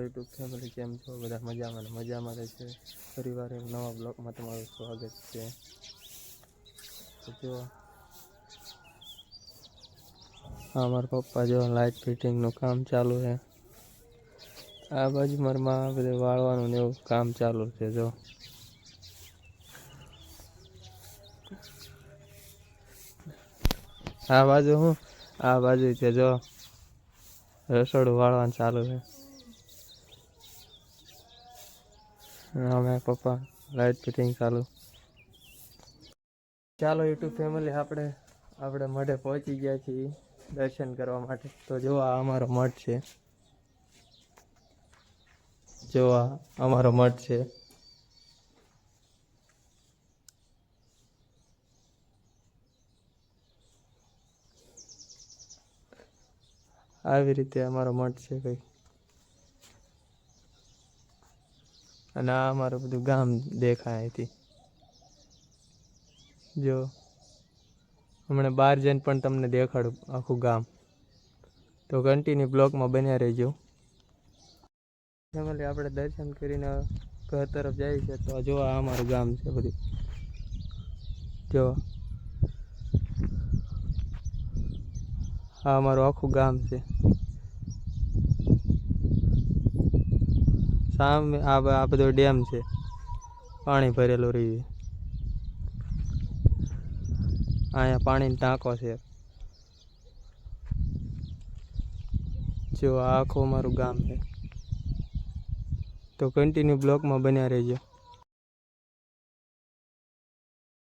YouTube family કેમ છો? બધા મજામાં ને મજામાં રહેશે પરિવાર એક નવા બ્લોગમાં તમારું સ્વાગત છે. તો જો, હા, મારા પપ્પા જો લાઇટ ફિટિંગનું કામ ચાલુ છે. આ બાજુ મારમાં બધું વાળવાનું ને એવું કામ ચાલુ છે, જો. આ બાજુ હું? આ બાજુ છે, જો. રસોડું વાળવાનું ચાલુ છે. અમે પપ્પા લાઈટ ફિટિંગ ચાલુ. ચાલો યુટ્યુબ ફેમિલી આપણે આપણે મઢે પહોંચી ગયા છીએ દર્શન કરવા માટે. તો જો આ અમારો મઠ છે. જો આ અમારો મઠ છે. આવી રીતે અમારો મઠ છે કંઈક અને આ અમારું બધું ગામ દેખાય અહીંથી. જો, હમણાં બહાર જઈને પણ તમને દેખાડું આખું ગામ. તો કન્ટિન્યુ બ્લોકમાં બન્યા રહેજો. ફેમિલી આપણે દર્શન કરીને ઘર તરફ જઈએ છીએ. તો જો આ અમારું ગામ છે બધું. જો, આ અમારું આખું ગામ છે. સામે, આ આ બધો ડેમ છે. પાણી ભરેલું રહ્યું અહીંયા પાણીનો ટાંકો છે. જો આખું મારું ગામ છે. તો કન્ટિન્યુ બ્લોકમાં બન્યા રહેજો.